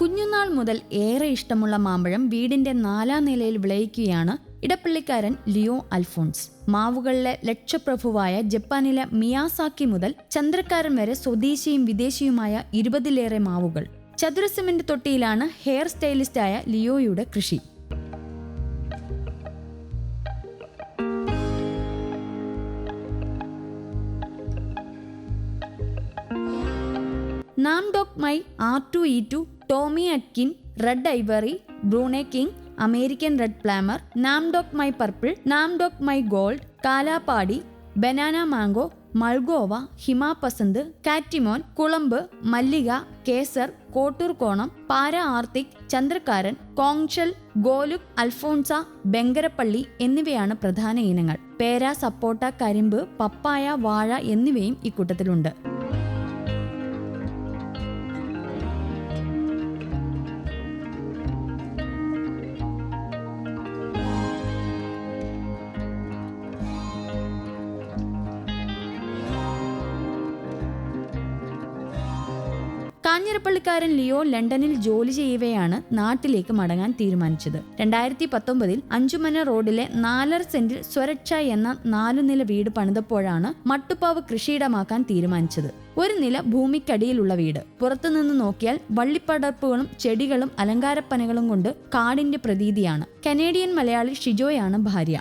കുഞ്ഞുനാൾ മുതൽ ഏറെ ഇഷ്ടമുള്ള മാമ്പഴം വീടിന്റെ നാലാം നിലയിൽ വിളയിക്കുകയാണ് ഇടപ്പള്ളിക്കാരൻ ലിയോ അൽഫോൺസ്. മാവുകളിലെ ലക്ഷപ്രഭുവായ ജപ്പാനിലെ മിയാസാക്കി മുതൽ ചന്ദ്രക്കാരൻ വരെ സ്വദേശിയും വിദേശിയുമായ ഇരുപതിലേറെ മാവുകൾ. ചതുര സിമന്റ് തൊട്ടിയിലാണ് ഹെയർ സ്റ്റൈലിസ്റ്റായ ലിയോയുടെ കൃഷി. നാം ഡോക് my R two E two Tommy Atkin red ivory Brunei king American red പ്ലാമർ നാം ഡോക് മൈ പർപ്പിൾ നാം ഡോക് my gold Kalapadi banana mango Malgova Himapasand Katimon കുളമ്പ് മല്ലിക കേസർ കോട്ടൂർകോണം പാര ആർത്തിക് ചന്ദ്രക്കാരൻ കോങ്ഷൽ ഗോലുക് അൽഫോൺസ ബെങ്കരപ്പള്ളി എന്നിവയാണ് പ്രധാന ഇനങ്ങൾ. പേര സപ്പോട്ട കരിമ്പ് പപ്പായ വാഴ എന്നിവയും ഇക്കൂട്ടത്തിലുണ്ട്. കാഞ്ഞിരപ്പള്ളിക്കാരൻ ലിയോ ലണ്ടനിൽ ജോലി ചെയ്യവെയാണ് നാട്ടിലേക്ക് മടങ്ങാൻ തീരുമാനിച്ചത്. രണ്ടായിരത്തി പത്തൊമ്പതിൽ അഞ്ചുമന റോഡിലെ നാലര സെന്റിൽ സ്വരക്ഷ എന്ന നാലുനില വീട് പണിതപ്പോഴാണ് മട്ടുപ്പാവ് കൃഷിയിടമാക്കാൻ തീരുമാനിച്ചത്. ഒരു നില ഭൂമിക്കടിയിലുള്ള വീട്. പുറത്തുനിന്ന് നോക്കിയാൽ വള്ളിപ്പടർപ്പുകളും ചെടികളും അലങ്കാരപ്പനകളും കൊണ്ട് കാടിന്റെ പ്രതീതിയാണ്. കനേഡിയൻ മലയാളി ഷിജോയാണ് ഭാര്യ.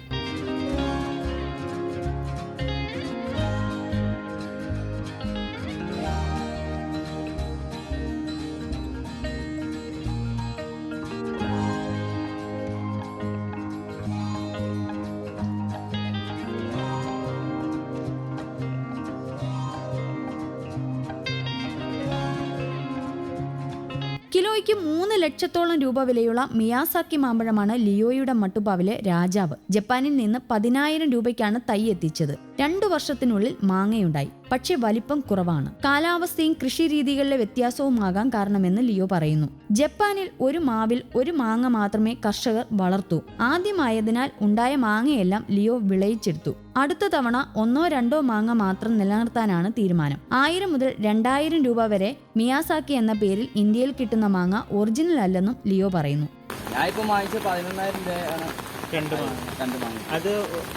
കിലോയ്ക്ക് മൂന്ന് ലക്ഷത്തോളം രൂപ വിലയുള്ള മിയാസാക്കി മാമ്പഴമാണ് ലിയോയുടെ മട്ടുപാവിലെ രാജാവ്. ജപ്പാനിൽ നിന്ന് പതിനായിരം രൂപയ്ക്കാണ് തൈ എത്തിച്ചത്. രണ്ടു വർഷത്തിനുള്ളിൽ മാങ്ങയുണ്ടായി. പക്ഷേ വലിപ്പം കുറവാണ്. കാലാവസ്ഥയും കൃഷി രീതികളിലെ വ്യത്യാസവുമാകാൻ കാരണമെന്ന് ലിയോ പറയുന്നു. ജപ്പാനിൽ ഒരു മാവിൽ ഒരു മാങ്ങ മാത്രമേ കർഷകർ വളർത്തൂ. ആദ്യമായതിനാൽ ഉണ്ടായ മാങ്ങയെല്ലാം ലിയോ വിളയിച്ചെടുത്തു. അടുത്ത തവണ ഒന്നോ രണ്ടോ മാങ്ങ മാത്രം നിലനിർത്താനാണ് തീരുമാനം. ആയിരം മുതൽ രണ്ടായിരം രൂപ വരെ മിയാസാക്കി എന്ന പേരിൽ ഇന്ത്യയിൽ കിട്ടുന്ന മാങ്ങ ഒറിജിനൽ അല്ലെന്നും ലിയോ പറയുന്നു. ഞാൻ ഇപ്പം വാങ്ങിച്ച പതിനൊന്നായിരം രൂപയാണ്. രണ്ട് മാങ്ങ. രണ്ട് മാങ്ങ. അത്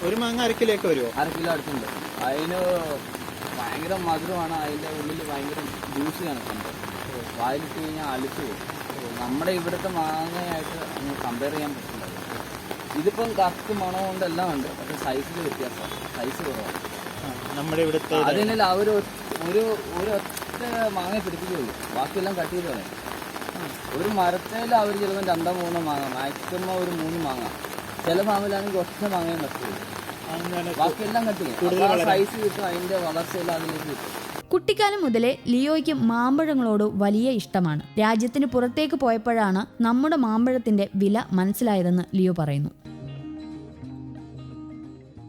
ഒരു മാങ്ങ അര കിലോയൊക്കെ വരുമോ? അര കിലോ അടുത്തുണ്ട്. അതിന് ഭയങ്കര മധുരമാണ്. ഉള്ളിൽ ഭയങ്കര ജ്യൂസ് കണക്കുണ്ട് വായിലിട്ട് കഴിഞ്ഞാൽ അലുത്ത് പോകും. നമ്മുടെ ഇവിടുത്തെ മാങ്ങയായിട്ട് കമ്പയർ ചെയ്യാൻ പറ്റില്ല. ഇതിപ്പം കറക്റ്റ് മണം കൊണ്ടെല്ലാം ഉണ്ട് പക്ഷെ സൈസിൽ വ്യത്യാസമാണ്. സൈസ് കുറവാണ്. നമ്മുടെ ഇവിടുത്തെ അതിനിൽ അവർ ഒരു ഒരു ഒറ്റ മാങ്ങ പിടിപ്പിക്കുകയുള്ളൂ. ബാക്കിയെല്ലാം കട്ട് ചെയ്ത് കളയും. ഒരു മരത്തേൽ അവർ ചിലപ്പോൾ രണ്ടോ മൂന്നോ മാങ്ങ മാക്സിമം ഒരു മൂന്ന് മാങ്ങ. ചില ഫാമിലാണെങ്കിൽ ഒറ്റ മാങ്ങയും കട്ട് ബാക്കിയെല്ലാം കട്ട് ചെയ്യും. സൈസ് കിട്ടും അതിന്റെ വളർച്ചയെല്ലാം അതിലേക്ക് കിട്ടും. കുട്ടിക്കാലം മുതലേ ലിയോയ്ക്ക് മാമ്പഴങ്ങളോട് വലിയ ഇഷ്ടമാണ്. രാജ്യത്തിന് പുറത്തേക്ക് പോയപ്പോഴാണ് നമ്മുടെ മാമ്പഴത്തിന്റെ വില മനസ്സിലായതെന്ന് ലിയോ പറയുന്നു.